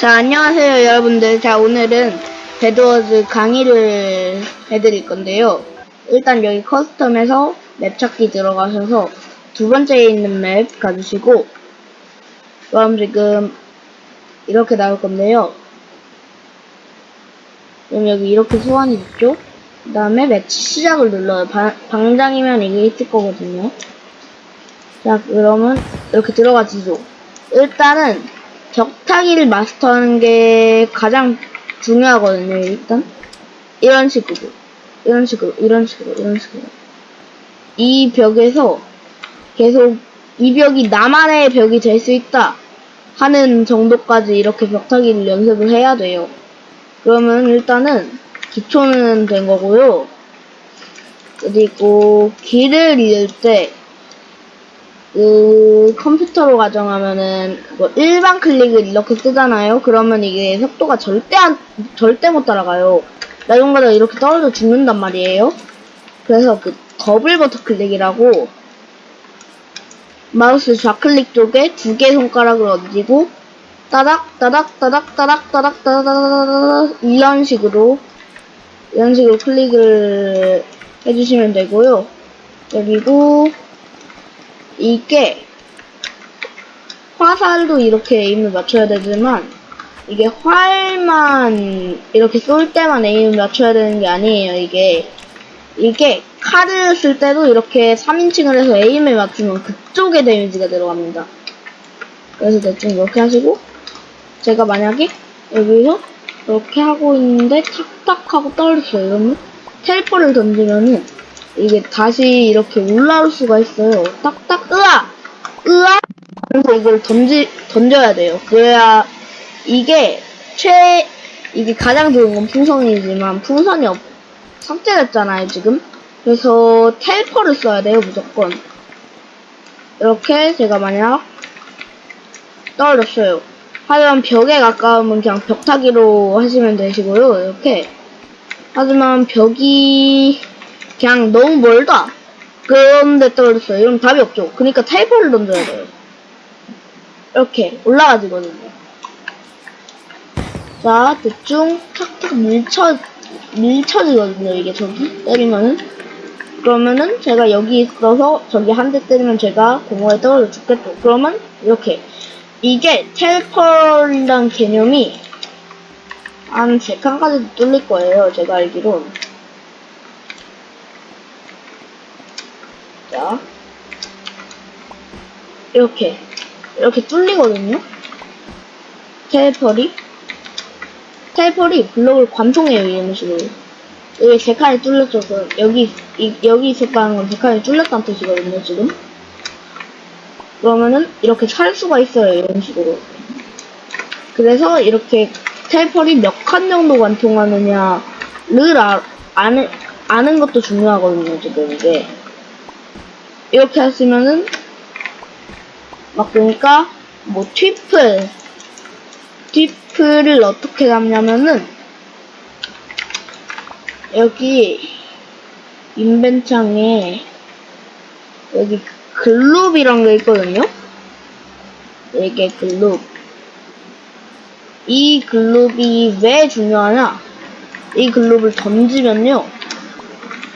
자, 안녕하세요, 여러분들. 자, 오늘은 배드워즈 강의를 해드릴 건데요. 일단 여기 커스텀에서 맵 찾기 들어가셔서 두 번째에 있는 맵 가주시고, 그럼 지금 이렇게 나올 건데요. 그럼 여기 이렇게 소환이 있죠? 그 다음에 매치 시작을 눌러요. 바- 방장이면 이게 있을 거거든요. 자, 그러면 이렇게 들어가지죠. 일단은 벽타기를 마스터하는 게 가장 중요하거든요, 일단. 이런 식으로. 이런 식으로, 이런 식으로, 이런 식으로. 이 벽에서 계속 이 벽이 나만의 벽이 될 수 있다 하는 정도까지 이렇게 벽타기를 연습을 해야 돼요. 그러면 일단은 기초는 된 거고요. 그리고 길을 잃을 때 그 컴퓨터로 가정하면은 그거 일반 클릭을 이렇게 쓰잖아요. 그러면 이게 속도가 절대 안 절대 못 따라가요. 나중가다 이렇게 떨어져 죽는단 말이에요. 그래서 그 더블 버터 클릭이라고 마우스 좌클릭 쪽에 두 개 손가락을 얹고 따닥 따닥 따닥 따닥 따닥 따닥 이런 식으로 이런 식으로 클릭을 해주시면 되고요. 그리고 이게 화살도 이렇게 에임을 맞춰야 되지만 이게 활만 이렇게 쏠 때만 에임을 맞춰야 되는 게 아니에요 이게. 이게 칼을 쓸 때도 이렇게 3인칭을 해서 에임을 맞추면 그쪽에 데미지가 들어갑니다. 그래서 대충 이렇게 하시고 제가 만약에 여기서 이렇게 하고 있는데 탁탁 하고 떨어졌어요. 이러면 텔포를 던지면은 이게 다시 이렇게 올라올 수가 있어요. 딱딱 으아! 으아! 그래서 이걸 던지 던져야 돼요. 그래야 이게 최 이게 가장 좋은 건 풍선이지만 풍선이 없 삭제됐잖아요 지금. 그래서 텔퍼를 써야 돼요 무조건. 이렇게 제가 만약 떨어졌어요. 하지만 벽에 가까우면 그냥 벽타기로 하시면 되시고요. 이렇게. 하지만 벽이 그냥 너무 멀다. 그런데 떨어졌어요. 이러면 답이 없죠. 그러니까 타이퍼를 던져야 돼요. 이렇게 올라가지거든요. 자, 대충 탁탁 밀쳐, 밀쳐지거든요. 이게 저기 때리면은. 그러면은 제가 여기 있어서 저기 한 대 때리면 제가 공허에 떨어져 죽겠죠. 그러면 이렇게. 이게 텔펄이란 개념이 한 3칸까지도 뚫릴 거예요. 제가 알기로. 자, 이렇게, 이렇게 뚫리거든요? 텔펄이. 텔펄이 블록을 관통해요, 이런 식으로. 여기 세 칸이 뚫렸죠. 그 여기, 이, 여기 있었다는 건 세 칸이 뚫렸다는 뜻이거든요, 지금. 그러면은, 이렇게 살 수가 있어요, 이런 식으로. 그래서 이렇게 텔펄이 몇칸 정도 관통하느냐를 아, 아는, 아는 것도 중요하거든요, 지금 이게. 이렇게 하시면은 막 보니까 뭐 튀플 튀플을 어떻게 잡냐면은 여기 인벤창에 여기 글룹이란 게 있거든요? 이게 글룹. 이 글룹이 왜 중요하냐? 이 글룹을 던지면요.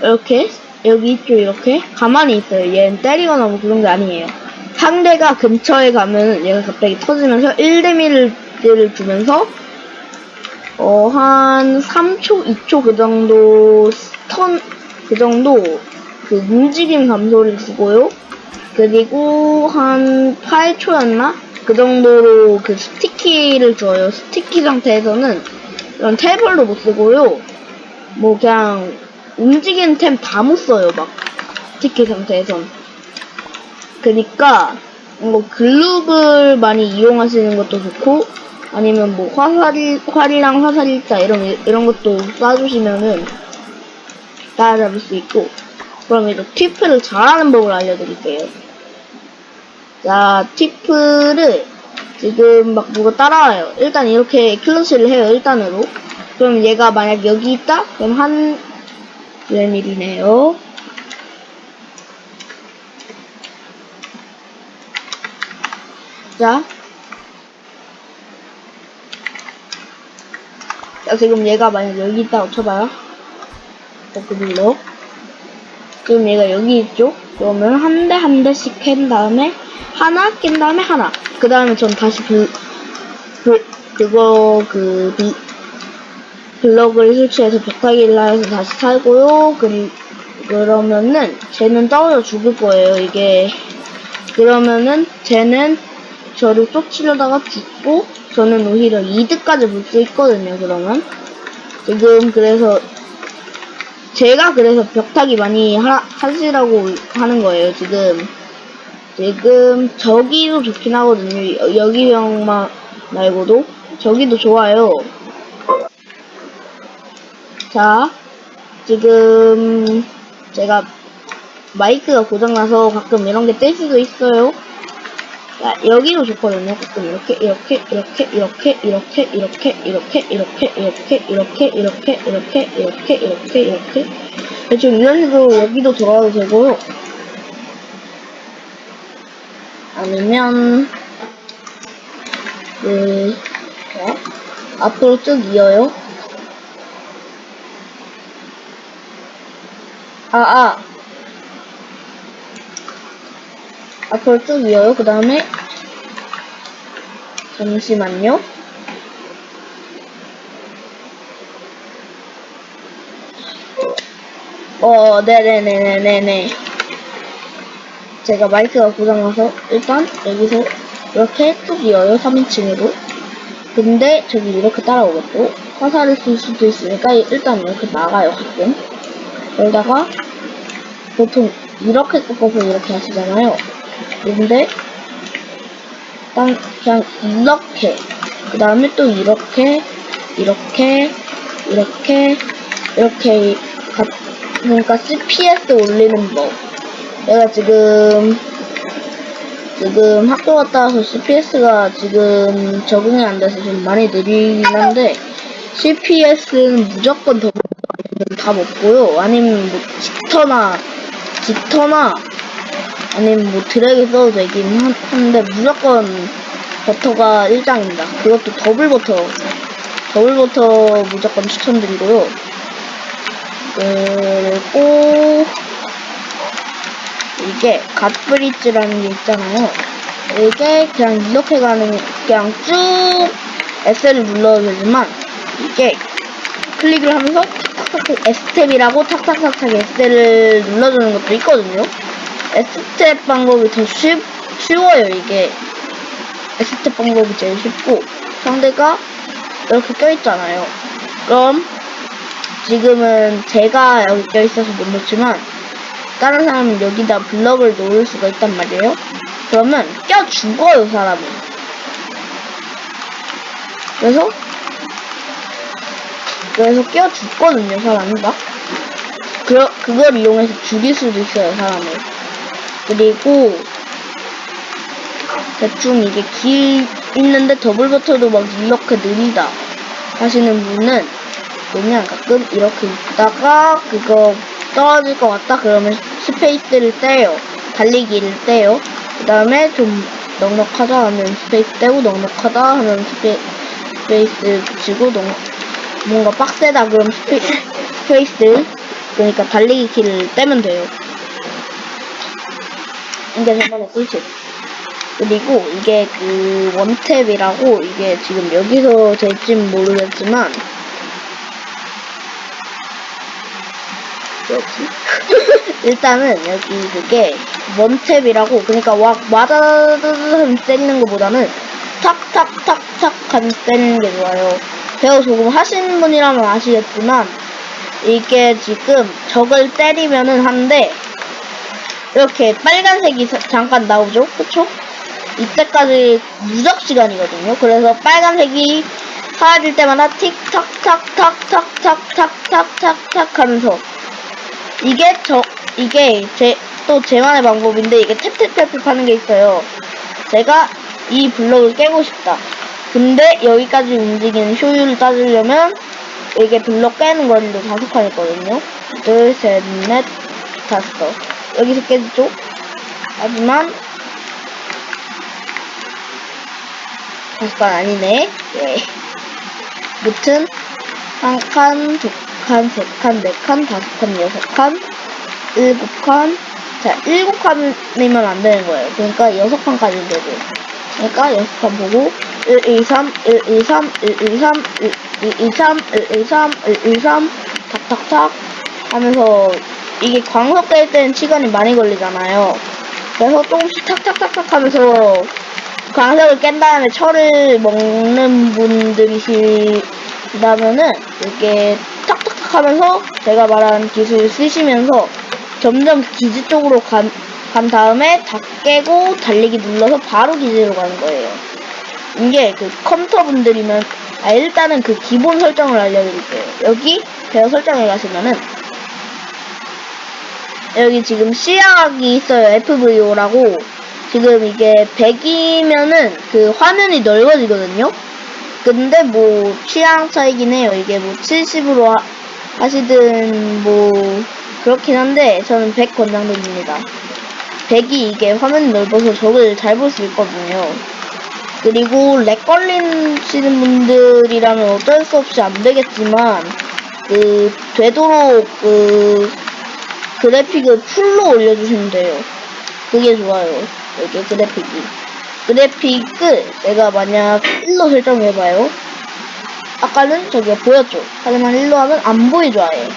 이렇게 여기 있죠 이렇게 가만히 있어요. 얘는 때리거나 뭐 그런 게 아니에요 상대가 근처에 가면 얘가 갑자기 터지면서 1데미를 주면서 어 한 3초 2초 그 정도 스턴 그 정도 그 움직임 감소를 주고요 그리고 한 8초였나 그 정도로 그 스티키를 줘요 스티키 상태에서는 이런 탭을도 못 쓰고요 뭐 그냥 움직이는 템 다 못 써요, 막. 티켓 상태에선. 그니까, 뭐, 글루브를 많이 이용하시는 것도 좋고, 아니면 뭐, 화살이, 활이랑 화살일자, 이런, 이런 것도 쏴주시면은, 따라잡을 수 있고, 그럼 이제 팁을 잘하는 법을 알려드릴게요. 자, 팁을 지금 막 누가 따라와요. 일단 이렇게 클러치를 해요, 일단으로. 그럼 얘가 만약 여기 있다? 그럼 한, 1mm네요. 자. 자, 지금 얘가 만약 여기 있다고 쳐봐요. 이렇게 눌러. 지금 얘가 여기 있죠? 그러면 한 대 한 대씩 캔 다음에 하나 깬 다음에 하나. 그 다음에 전 다시 그, 그 그거 그 비, 블럭을 설치해서 벽타기를 해서 다시 살고요. 그, 그러면은 쟤는 떨어져 죽을 거예요. 이게 그러면은 쟤는 저를 쫓으려다가 죽고 저는 오히려 이득까지 볼 수 있거든요. 그러면 지금 그래서 제가 그래서 벽타기 많이 하, 하시라고 하는 거예요. 지금 지금 저기도 좋긴 하거든요. 여- 여기 병만 말고도 저기도 좋아요. 자, 지금 제가 마이크가 고장나서 가끔 이런 게 뜰 수도 있어요. 자, 여기도 좋거든요. 가끔 이렇게, 이렇게, 이렇게, 이렇게, 이렇게, 이렇게, 이렇게, 이렇게, 이렇게, 이렇게, 이렇게, 이렇게, 이렇게, 이렇게, 이렇게. 대충 이런 식으로 여기도 돌아도 되고요. 아니면, 그, 자, 앞으로 쭉 이어요. 아, 아. 앞으로 쭉 이어요. 그 다음에, 잠시만요. 어, 네네네네네네. 제가 마이크가 고장나서, 일단, 여기서, 이렇게 쭉 이어요. 3인칭으로. 근데, 저기 이렇게 따라오겠고, 화살을 쓸 수도 있으니까, 일단 이렇게 나가요, 가끔. 그러다가, 보통, 이렇게 꺾어서 이렇게 하시잖아요. 근데, 딱, 그냥, 이렇게. 그 다음에 또 이렇게, 이렇게, 이렇게, 이렇게, 가, 그러니까 CPS 올리는 법. 내가 지금, 지금 학교 갔다 와서 CPS가 지금 적응이 안 돼서 좀 많이 느리긴 한데, CPS는 무조건 더블 아니면 다 먹고요. 아니면 뭐, 깃터나, 깃터나, 아니면 뭐 드래그 써도 되긴 한- 한데, 무조건 버터가 1장입니다. 그것도 더블 버터. 더블 버터 무조건 추천드리고요. 그리고 이게 갓브리즈라는 게 있잖아요. 이게 그냥 이렇게 가는 그냥 쭉 S를 눌러도 되지만 이게 클릭을 하면서 탁탁탁 S탭이라고 탁탁탁탁 S를 눌러주는 것도 있거든요. S탭 방법이 더 쉽, 쉬워요 이게 S탭 방법이 제일 쉽고 상대가 이렇게 껴있잖아요. 그럼 지금은 제가 여기 껴있어서 못 놓지만 다른 사람은 여기다 블럭을 놓을 수가 있단 말이에요. 그러면 껴 죽어요 사람이. 그래서 그래서 껴 죽거든요 사람이 막. 그 그걸 이용해서 죽일 수도 있어요 사람을. 그리고 대충 이게 길 있는데 더블 버터도 막 이렇게 느리다. 하시는 분은 그냥 가끔 이렇게 있다가 그거 떨어질 것 같다 그러면 스페이스를 떼요. 달리기를 떼요. 그 다음에 좀 넉넉하다 하면 스페이스 떼고 넉넉하다 하면 스페, 스페이스 붙이고 넉, 뭔가 빡세다 그럼 스페, 스페이스. 그러니까 달리기 키를 떼면 돼요 이게 저번에 꿀팁 그리고 이게 그 원탭이라고 이게 지금 여기서 될진 모르겠지만 여기 일단은 여기 그게 원탭이라고 그러니까 와 와다다다다 때리는 것보다는 탁탁탁탁 하면 때리는 게 좋아요. 배워 조금 하시는 분이라면 아시겠지만 이게 지금 적을 때리면은 한데 이렇게 빨간색이 사- 잠깐 나오죠, 그쵸? 이때까지 무적 시간이거든요. 그래서 빨간색이 사라질 때마다 틱탁탁탁탁탁탁탁탁탁 하면서 이게 저 이게 제 또 제만의 방법인데 이게 탭탭탭탭 하는 게 있어요. 제가 이 블록을 깨고 싶다. 근데 여기까지 움직이는 효율을 따지려면 이게 블록 깨는 거리도 다섯 칸 있거든요. 둘, 셋, 넷, 다섯. 여기서 깨지죠? 하지만 칸 아니네. 예. 무튼 한 칸, 두 칸, 세 칸, 네 칸, 다섯 칸, 여섯 칸, 일곱 칸. 자, 일곱 칸이면 안 되는 거예요. 그러니까 여섯 칸까지 되고. 그러니까 여섯 칸 보고 1, 2, 3, 1, 2, 3, 1, 2, 3, 1, 2, 2, 3, 1, 2, 3, 1, 2, 3, 탁탁탁 하면서 이게 광석될 때는 시간이 많이 걸리잖아요. 그래서 조금씩 탁탁탁탁 하면서 광석을 깬 다음에 철을 먹는 분들이시다면은 이렇게 탁탁탁 하면서 제가 말한 기술을 쓰시면서 점점 기지 쪽으로 간, 간 다음에 다 깨고 달리기 눌러서 바로 기지로 가는 거예요. 이게 그 컴퓨터 분들이면 아 일단은 그 기본 설정을 알려드릴게요. 여기 배어 설정에 가시면은 여기 지금 시약이 있어요. FVO라고 지금 이게 100이면은 그 화면이 넓어지거든요. 근데 뭐 취향 차이긴 해요. 이게 뭐 70으로 하, 시든뭐 그렇긴 한데 저는 100 권장드립니다. 100이 이게 화면이 넓어서 적을 잘 볼 수 있거든요. 그리고 렉 걸리시는 분들이라면 어쩔 수 없이 안 되겠지만 그 되도록 그 그래픽을 풀로 올려주시면 돼요. 그게 좋아요. 이게 그래픽이. 그래픽을 내가 만약 1로 설정해봐요. 아까는 저기 보였죠? 하지만 1로 하면 안 보이죠, 아예.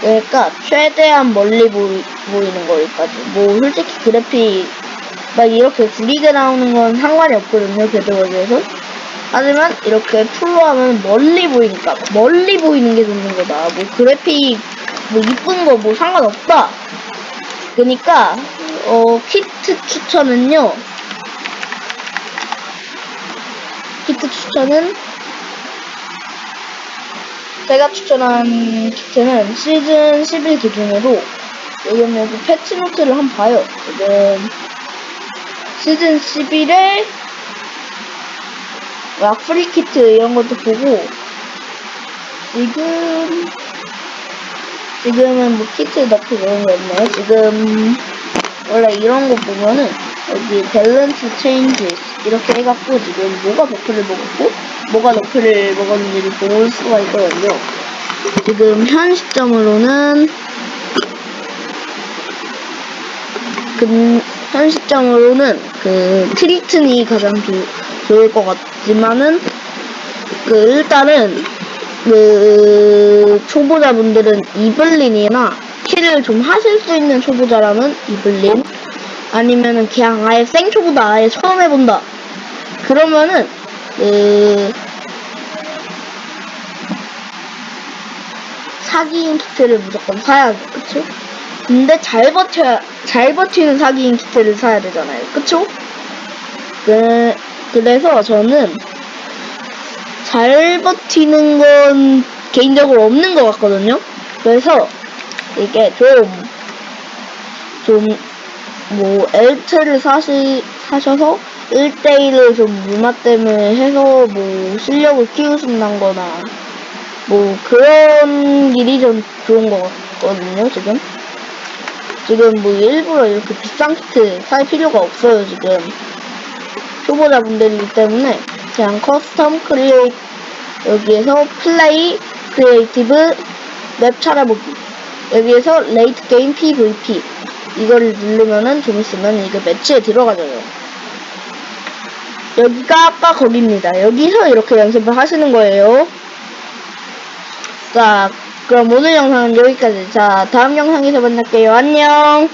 그러니까 최대한 멀리 보이, 보이는 거기까지. 뭐 솔직히 그래픽 막 이렇게 구리게 나오는 건 상관이 없거든요, 배드워즈에서. 하지만 이렇게 풀로 하면 멀리 보이니까 멀리 보이는 게 좋는 거다. 뭐 그래픽 뭐 이쁜 거 뭐 상관없다. 그러니까 어 키트 추천은요. 키트 추천은 제가 추천한 키트는 시즌 11 기준으로 지금 여기 패치 노트를 한번 봐요. 지금 시즌 11에 락 프리 키트 이런 것도 보고 지금 지금은 뭐 키트 넣고 그런 거 없네요. 지금 원래 이런 거 보면은 여기 밸런스 체인지 이렇게 해갖고 지금 뭐가 버프를 먹었고 뭐가 너프를 먹었는지를 볼 수가 있거든요. 지금 현 시점으로는 그, 현 시점으로는 그 트리튼이 가장 조, 좋을 것 같지만은 그 일단은 그 초보자분들은 이블린이나 킬을 좀 하실 수 있는 초보자라면 이블린 아니면은 그냥 아예 생초보다 아예 처음 해본다 그러면은 그 사기인 키트를 무조건 사야 돼 그쵸? 근데 잘 버텨야 잘 버티는 사기인 키트를 사야 되잖아요 그쵸? 그, 그래서 저는 잘 버티는 건 개인적으로 없는 것 같거든요. 그래서 이게 좀, 좀, 뭐, 엘트를 사시, 사셔서 1대1을 좀 무마 때문에 해서 뭐, 실력을 키우신다거나, 뭐, 그런 길이 좀 좋은 것 같거든요, 지금. 지금 뭐, 일부러 이렇게 비싼 키트 살 필요가 없어요, 지금. 초보자분들이기 때문에 그냥 커스텀 크리에이 여기에서 플레이 크리에이티브 맵 찾아보기. 여기에서 레이트 게임 PVP 이거를 누르면은 좀 있으면 이거 매치에 들어가져요. 여기가 아까 거기입니다. 여기서 이렇게 연습을 하시는 거예요. 자 그럼 오늘 영상은 여기까지. 자 다음 영상에서 만날게요. 안녕